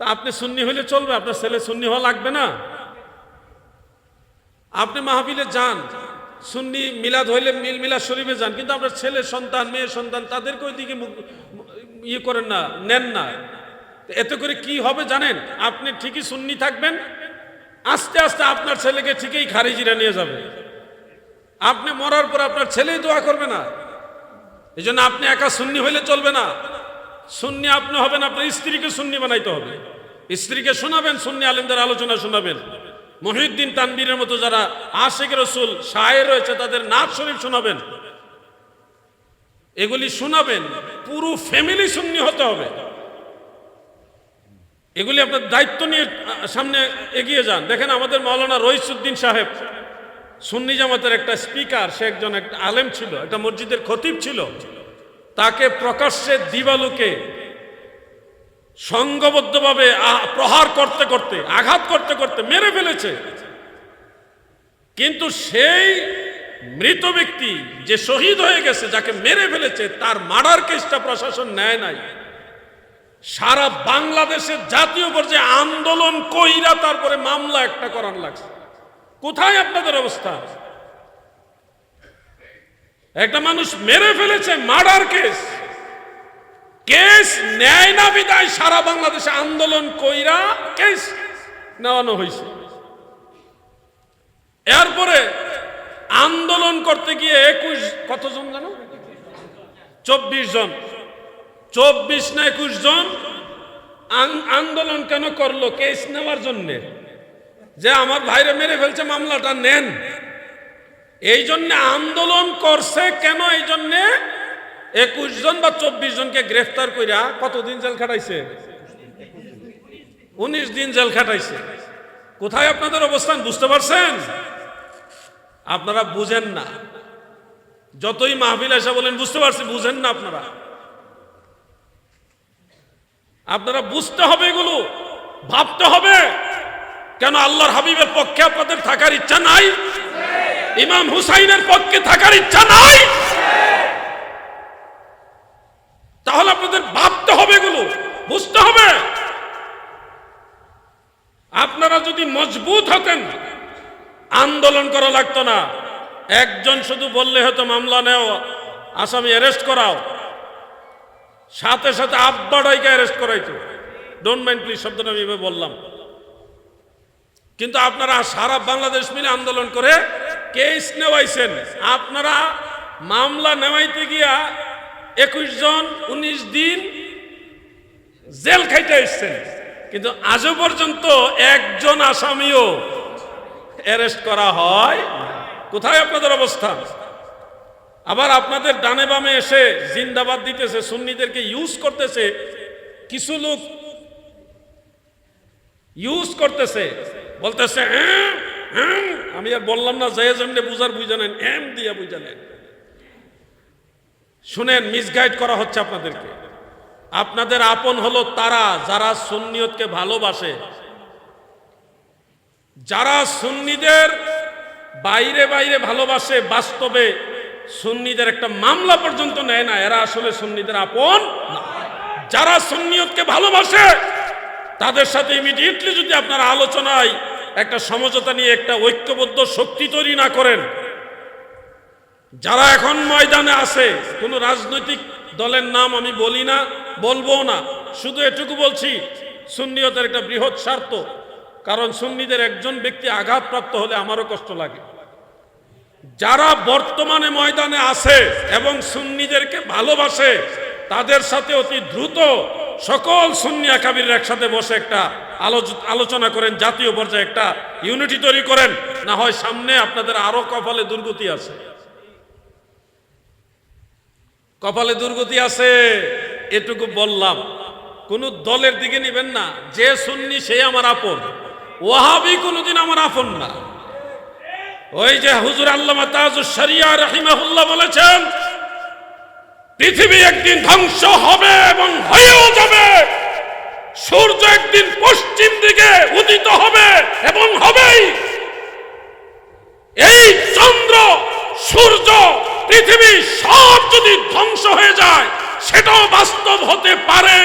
তা আপনি সুন্নি হইলে চলবে, আপনার ছেলে সুন্নি হওয়া লাগবে না। আপনি মাহফিলে যান, সুন্নি মিলাদ হইলে মিল মিলাদ শরীফে যান, কিন্তু আপনার ছেলে, সন্তান, মেয়ে, সন্তান, তাদেরকে ওইদিকে ইয়ে করেন না, নেন না। এতে করে কি হবে জানেন? আপনি ঠিকই সুন্নি থাকবেন, আস্তে আস্তে আপনার ছেলেকে ঠিকই খারিজিরা নিয়ে যাবে। আপনি মরার পর আপনার ছেলেই দোয়া করবে না। এই আপনি একা সুন্নি হইলে চলবে না। সুন্নি আপনি হবেন, আপনার স্ত্রীকে সুন্নি বানাইতে হবে। স্ত্রীকে শোনাবেন, সুন্নি আলিমদের আলোচনা শোনাবেন। মহিউদ্দিন তানবীরের মতো যারা আশেখ রসুল, শায়ের রয়েছে, তাদের নাচ শরীফ শোনাবেন। এগুলি শোনাবেন, পুরো ফ্যামিলি সুন্নি হতে হবে। এগুলি আপনার দায়িত্ব নিয়ে সামনে এগিয়ে যান। দেখেন আমাদের মাওলানা রইসুদ্দিন সাহেব, সুন্নি জামাতের একটা স্পিকার, সে একজন একটা আলেম ছিল, একটা মসজিদের খতিব ছিল। তাকে প্রকাশ্যে দিবালুকে সংঘবদ্ধভাবে প্রহার করতে করতে, আঘাত করতে করতে মেরে ফেলেছে। কিন্তু সেই মৃত ব্যক্তি যে শহীদ হয়ে গেছে, যাকে মেরে ফেলেছে, তার মার্ডার কেসটা প্রশাসন নেয় নাই। সারা বাংলাদেশের জাতীয় পর্যায়ে আন্দোলন কইরা তারপরে মামলা একটা করার লাগছে। কোথায় আপনাদের অবস্থা? একটা মানুষ মেরে ফেলেছে, মার্ডার কেস। কেস ন্যায় না বিদায়, সারা বাংলাদেশে আন্দোলন কইরা কেস নেওয়ানো হয়েছে এরপরে আন্দোলন করতে গিয়ে একুশ, কতজন জানো? চব্বিশ জন। চব্বিশ না একুশ জন আন্দোলন কেন করল? কেস নেওয়ার জন্যে। যে আমার ভাইরে মেরে ফেলছে, মামলাটা নেন। এই জন্য আন্দোলন করছে কেন? এই জন্য একুশ জন বা চব্বিশ জনকে গ্রেফতার কইরা কতদিন জেল খাটাইছে? উনিশ দিন জেল খাটাইছে। কোথায় আপনাদের অবস্থান, বুঝতে পারছেন? আপনারা বুঝেন না। যতই মাহফিল এসে বলেন, বুঝতে পারছি, বুঝেন না আপনারা। আপনারা বুঝতে হবে এগুলো, ভাবতে হবে। কেন আল্লাহর হাবিবের পক্ষে আপনাদের থাকার ইচ্ছা নাই? ইমাম হুসাইনের পক্ষে থাকার ইচ্ছা নাই। তাহলে আপনাদের ভাবতে হবে এগুলো, বুঝতে হবে। আপনারা যদি মজবুত হতেন, আন্দোলন করা লাগতো না। একজন শুধু বললে হয়তো মামলা নেও, আসামি অ্যারেস্ট করাও। সাথে সাথে আব্বা ডাইকে অ্যারেস্ট করাইতো। ডোন্ট মাইন্ড প্লিজ শব্দটা আমি এভাবে বললাম। কিন্তু আপনারা সারা বাংলাদেশ মিলে আন্দোলন করে কেস নেওয়াইছেন। আপনারা মামলা নেওয়াইতে গিয়া একুশ জন উনিশ দিন জেল খাইতে এসছেন। কিন্তু আজও পর্যন্ত একজন আসামিও অ্যারেস্ট করা হয় কোথায় আপনাদের অবস্থা? আবার আপনাদের ডানে বামে এসে জিন্দাবাদ দিতেছে সুন্নিদেরকে ইউজ করতেছে। কিছু লোক ইউজ করতেছে। বলতেছে "হ্যাঁ, হ্যাঁ।" আমি আর বললাম না জয়ে জন্যে বুঝার বুঝানেন এম দিয়া বুঝানেন শুনেন মিসগাইড করা হচ্ছে আপনাদেরকে আপনাদের আপন হলো তারা, যারা সুন্নিয়তকে ভালোবাসে যারা সুন্নিদের বাইরে বাইরে ভালোবাসে, বাস্তবে সুন্নিদের একটা মামলা পর্যন্ত নেয় না, এরা আসলে সুন্নিদের আপন। যারা সুন্নিয়তকে ভালোবাসে, তাদের সাথে ইমিডিয়েটলি যদি আপনারা আলোচনায় একটা সমঝোতা নিয়ে একটা ঐক্যবদ্ধ শক্তি তৈরি না করেন। যারা এখন ময়দানে আছে, কোনো রাজনৈতিক দলের নাম আমি বলি না বলব না। শুধু এটুকু বলছি, সুন্নিয়তের একটা বৃহৎ স্বার্থ। কারণ সুন্নিদের একজন ব্যক্তি আঘাতপ্রাপ্ত হলে আমারও কষ্ট লাগে। যারা বর্তমানে ময়দানে আছে এবং সুন্নিদেরকে ভালোবাসে, তাদের সাথে অতি দ্রুত সকল সুন্নি আকাবির একসাথে বসে একটা আলোচ- আলোচনা করেন, জাতীয় পর্যায়ে একটা ইউনিটি তৈরি করেন। না হয় সামনে আপনাদের আরও কপালে দুর্গতি আছে। কপালে দুর্গতি আছে, এটুকু বললাম। কোন দলের দিকে নিবেন না। যে সুন্নি সে আমার আপন। ওয়াহাবি কোনোদিন আমার আপন না। ওই যে হুজুর আল্লামা তাজুস শরিয়া রাহিমাহুল্লাহ বলেছেন পৃথিবী একদিন ধ্বংস হবে এবং হয়েও যাবে। সূর্য একদিন পশ্চিম দিকে উদিত হবে এবং হবেই। এই চন্দ্র, সূর্য, পৃথিবী সব যদি ধ্বংস হয়ে যায়, সেটাও বাস্তব হতে পারে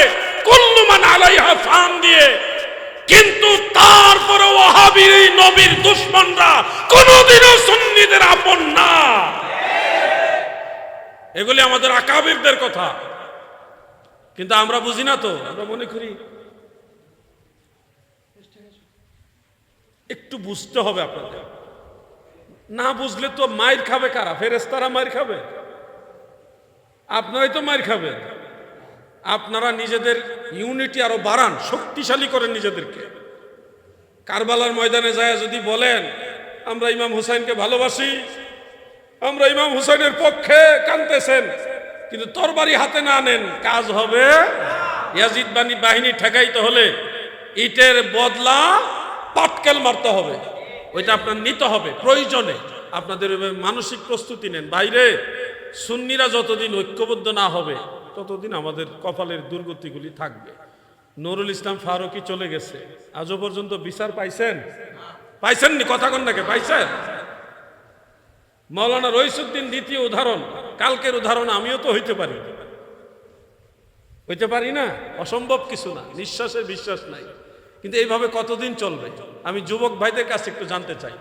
কুল্লুমান আলাইহা ফান দিয়ে। কিন্তু তারপরে ওহাবির নবীর দুশ্মনরা কোনোদিনও সুন্নিদের আপন না। এগুলি আমাদের আকাবিরদের কথা। কিন্তু আমরা বুঝি না তো, আমরা মনে করি একটু বুঝতে হবে আপনাদের। না বুঝলে তো মায়ের খাবে কারা? ফেরেস্তারা মায়ের খাবে? আপনারাই তো মায়ের খাবেন আপনারা নিজেদের ইউনিটি আরও বাড়ান, শক্তিশালী করেন নিজেদেরকে। কারবালার ময়দানে যায় যদি বলেন, আমরা ইমাম হুসাইনকে ভালোবাসি আমরা ইমাম হুসাইনের পক্ষে কানতেছেন কিন্তু তরবারি হাতে না নেন, কাজ হবে ইয়াজিদ বানি বাহিনী ঠেকাইতে হলে ইটের বদলা পাটকেল মারতে হবে। ওইটা আপনার নিতে হবে, প্রয়োজনে। আপনাদের মানসিক প্রস্তুতি নেন। বাইরে সুন্নিরা যতদিন ঐক্যবদ্ধ না হবে, ততদিন আমাদের কপালের দুর্গতিগুলি থাকবে। নুরুল ইসলাম ফারুকি চলে গেছে। আজও পর্যন্ত বিচার পাইছেন? পাইছেন নি কথা কন্যাকে পাইছেন? মৌলানা রইসুদ্দিন দ্বিতীয় উদাহরণ, কালকের উদাহরণ আমিও তো হইতে পারি। হইতে পারি না? অসম্ভব কিছু না, নিঃশ্বাসে বিশ্বাস নাই। কিন্তু এইভাবে কতদিন চলবে? আমি যুবক ভাইদের কাছে একটু জানতে চাই।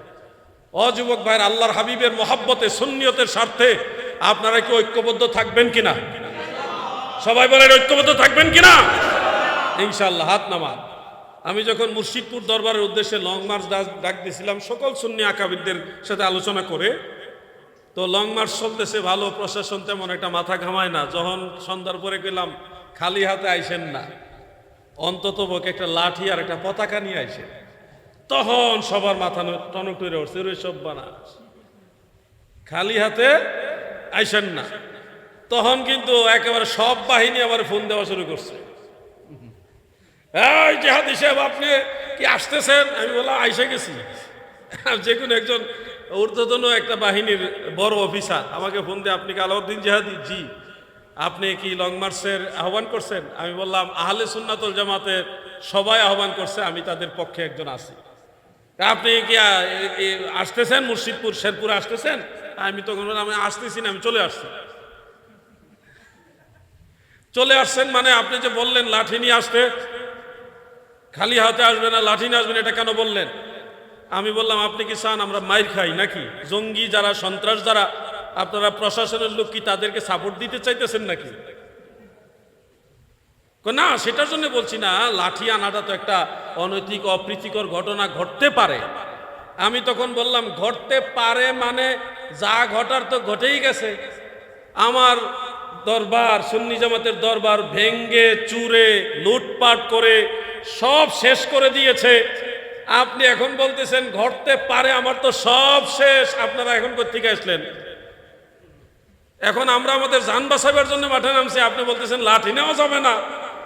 অযুবক ভাইয়ের আল্লাহর হাবিবের মহাব্বতে, সুন্নিয়তের স্বার্থে আপনারা কি ঐক্যবদ্ধ থাকবেন কিনা? সবাই বলেন, ঐক্যবদ্ধ থাকবেন কিনা? ইনশাল্লাহ হাত নামান। আমি যখন মুর্শিদপুর দরবারের উদ্দেশ্যে লং মার্চ ডাক দিয়েছিলাম সকল সুন্নি আকাবিদদের সাথে আলোচনা করে তো লং মার্চ চলতেছে, ভালো প্রশাসন তেমন একটা মাথা ঘামায় না। যখন সন্ধ্যার পরে গেলাম খালি হাতে আইসেন না, অন্তত পক্ষে একটা লাঠি আর একটা পতাকা নিয়ে আইসেন। তখন সবার মাথা টনক টুরে উঠছে রে সব বানা খালি হাতে আইসেন না। তখন কিন্তু একেবারে সব বাহিনী আবার ফোন দেওয়া শুরু করছে। এই জেহাদি সাহেব, আপনি কি আসতেছেন? আমি বললাম, আইসে গেছি। যে কোনো একজন ঊর্ধ্বতন একটা বাহিনীর বড় অফিসার। আমাকে ফোন দিয়ে, আপনি কি আলাউদ্দিন জেহাদি? জি। আপনি কি লং মার্চের আহ্বান করছেন? আমি বললাম, আহলে সুন্নাতুল জামাতের সবাই আহ্বান করছে, আমি তাদের পক্ষে একজন আছি। আপনি কি আসতেছেন মুর্শিদপুর, শেরপুরে আসতেছেন? আমি তখন আমি আসতেছি না, আমি চলে আসছি। চলে আসছেন মানে আপনি যে বললেন, লাঠি নিয়ে আসতে, খালি হাতে আসবে না, লাঠি নিয়ে আসবেন, এটা কেন বললেন? আমি বললাম, আপনি কি চান আমরা মাইর খাই নাকি? জঙ্গি যারা, সন্ত্রাস যারা, আপনারা প্রশাসনের লোক কি তাদেরকে সাপোর্ট দিতে চাইতেছেন নাকি? না, সেটার জন্য বলছি না। লাঠি আনাটা তো একটা অনৈতিক, অপ্রীতিকর ঘটনা ঘটতে পারে। আমি তখন বললাম, ঘটতে পারে মানে যা ঘটার তো ঘটেই গেছে। আমার দরবার, সুন্নি জামাতের দরবার ভেঙ্গে, চুরে, লুটপাট করে সব শেষ করে দিয়েছে। আপনি এখন বলতেছেন, ঘটতে পারে, আমার তো সব শেষ। আপনারা এখন কোথেকে আসলেন? এখন আমরা আমাদের যান বাঁচাবার জন্য মাঠে নামছি, আপনি বলতেছেন, লাঠি নেওয়া যাবে না।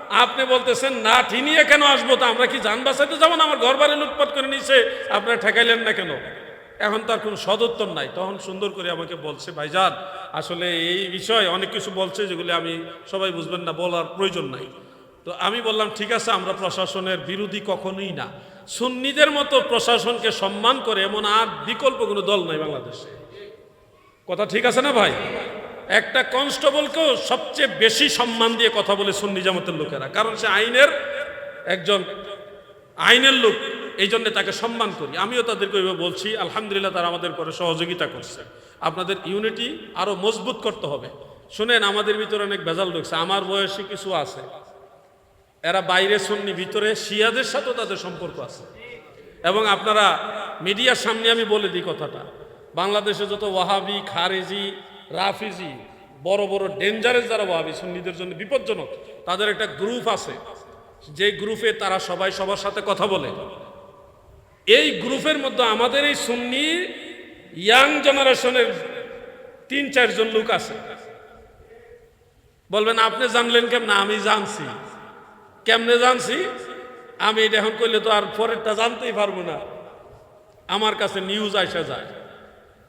আপনি বলতেছেন লাঠি নিয়ে কেন আসব তো? আমরা কি যান বাঁচাইতে যাব না? আমার ঘর বাড়ি লুটপাট করে নিছে আপনারা ঠেকাইলেন না কেন? এখন তার কোনো সদুত্তর নাই। তখন সুন্দর করে আমাকে বলছে, ভাইজান, আসলে এই বিষয়ে অনেক কিছু বলছে যেগুলি আমি সবাই বুঝবেন না, বলার প্রয়োজন নাই। তো আমি বললাম, ঠিক আছে, আমরা প্রশাসনের বিরোধী কখনোই না। সুন্নিদের মতো প্রশাসনকে সম্মান করে এমন আর বিকল্প কোনো দল নাই বাংলাদেশে। কথা ঠিক আছে না ভাই? একটা কনস্টেবলকেও সবচেয়ে বেশি সম্মান দিয়ে কথা বলে সুন্নি জামাতের লোকেরা। কারণ সে আইনের একজন আইনের লোক, এই জন্য তাকে সম্মান করি। আমিও তাদেরকে ওইভাবে বলছি, আলহামদুলিল্লাহ তারা আমাদের পরে সহযোগিতা করছে। আপনাদের ইউনিটি আরও মজবুত করতে হবে। শুনেন, আমাদের ভিতরে অনেক ভেজাল ঢুকছে আমার বয়সী কিছু আছে। এরা বাইরে শুননি ভিতরে শিয়াদের সাথেও তাদের সম্পর্ক আছে। এবং আপনারা মিডিয়ার সামনে আমি বলে দিই কথাটা। বাংলাদেশে যত ওয়াহাবি, খারেজি, রাফিজি, বড় বড় ডেঞ্জারেস যারা ওয়াহাবি, সুন্নিদের জন্য বিপজ্জনক, তাদের একটা গ্রুপ আছে। যে গ্রুপে তারা সবাই সবার সাথে কথা বলে। এই গ্রুপের মধ্যে আমাদের এই সুন্নি ইয়াং জেনারেশনের তিন, চারজন লোক আছে। বলবেন, আপনি জানলেন কেমন? আমি জানছি। কেমনে জানছি? আমি এটা এখন করলে তো আর পরেরটা জানতেই পারব না। আমার কাছে নিউজ আসা যায়।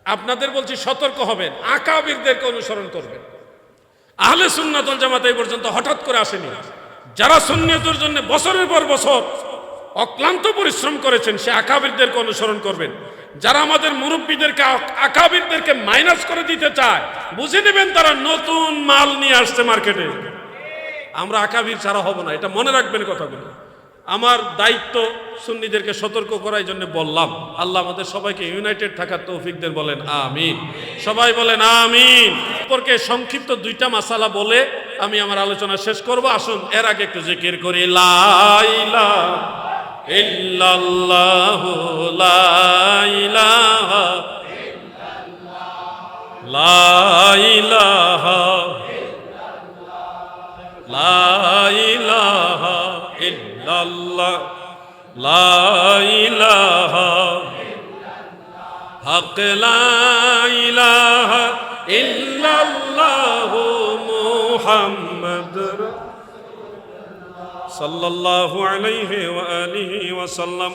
আপনাদের বলছি সতর্ক হবেন, আকাবিরদেরকে অনুসরণ করবেন। আহলে সুন্নাতল জামাত এই পর্যন্ত হঠাৎ করে আসেনি। যারা সুন্নিয়তের জন্য বছরের পর বছর অক্লান্ত পরিশ্রম করেছেন, সে আকাবিরদেরকে অনুসরণ করবেন। যারা আমাদের মুরব্বীদেরকে আক- আকাবিরদেরকে মাইনাস করে দিতে চায়, বুঝে নেবেন তারা নতুন মাল নিয়ে আসছে মার্কেটে আমরা আকাবির ছাড়া হব না। এটা মনে রাখবেন কথাগুলো। আমার দায়িত্ব সুন্নিদেরকে সতর্ক করার জন্য বললাম। আল্লাহ আমাদের সবাইকে ইউনাইটেড থাকার তৌফিকদের বলেন আমিন। সবাই বলেন আমিন। সম্পর্কে সংক্ষিপ্ত দুইটা মাসালা বলে আমি আমার আলোচনা শেষ করব। আসুন, এর আগে একটু জিকির করি। লাইলা লাইলাহা ইল্লাল্লাহ লাইলাহা হক লাইলাহা ইল্লাল্লাহ মুহাম্মদ সাল্লাল্লাহু আলাইহি ওয়া আলিহি ওয়া সাল্লাম